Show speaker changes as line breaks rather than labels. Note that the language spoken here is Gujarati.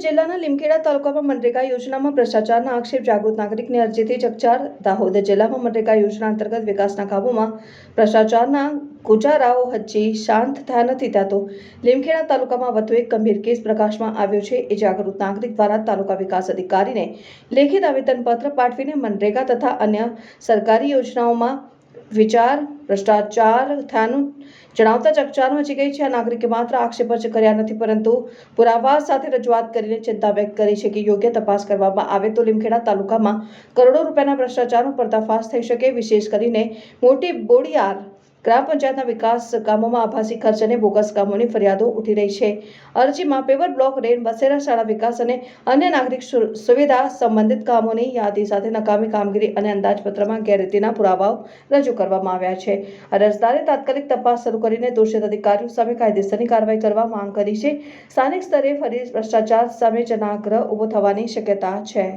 જિલ્લાના લીમખેડા તાલુકામાં મનરેગા યોજનામાં ભ્રષ્ટાચારના આક્ષેપ જાગૃત નાગરિકની અરજીથી ચકચાર. દાહોદ જિલ્લામાં મનરેગા યોજના અંતર્ગત વિકાસના કામોમાં ભ્રષ્ટાચારના ગુજારાઓ હજી શાંત થયા નથી ત્યાં તો લીમખેડા તાલુકામાં વધુ એક ગંભીર કેસ પ્રકાશમાં આવ્યો છે. એ જાગૃત નાગરિક દ્વારા તાલુકા વિકાસ અધિકારીને લેખિત આવેદનપત્ર પાઠવીને મનરેગા તથા અન્ય સરકારી યોજનાઓમાં વિચાર, ભ્રષ્ટાચાર, થયાનું, જણાવતા ચકચાર મચી ગઈ છે. આ નાગરિકે માત્ર આક્ષેપ જ કર્યા નથી, પરંતુ પુરાવા સાથે રજૂઆત કરીને ચિંતા વ્યક્ત કરી છે કે યોગ્ય તપાસ કરવામાં આવે તો લીમખેડા તાલુકામાં કરોડો રૂપિયાના ભ્રષ્ટાચારનો પર્દાફાશ થઈ શકે. વિશેષ કરીને મોટી બોડિયાર ગ્રામ પંચાયતના વિકાસ કામોમાં આભાસી ખર્ચ અને બોગસ કામોની ફરિયાદો ઉઠી રહી છે. અરજીમાં પેવર બ્લોક રેન બસેરા શાળા વિકાસ અને અન્ય નાગરિક સુવિધા સંબંધિત કામોની યાદી સાથે નકામી કામગીરી અને અંદાજપત્રમાં ગેરરીતિના પુરાવાઓ રજૂ કરવામાં આવ્યા છે. અરજદારે તાત્કાલિક તપાસ શરૂ કરીને દોષિત અધિકારીઓ સામે કાયદેસરની કાર્યવાહી કરવા માંગ કરી છે. સ્થાનિક સ્તરે ફરી ભ્રષ્ટાચાર સામે જનાગ્રહ ઊભો થવાની શક્યતા છે.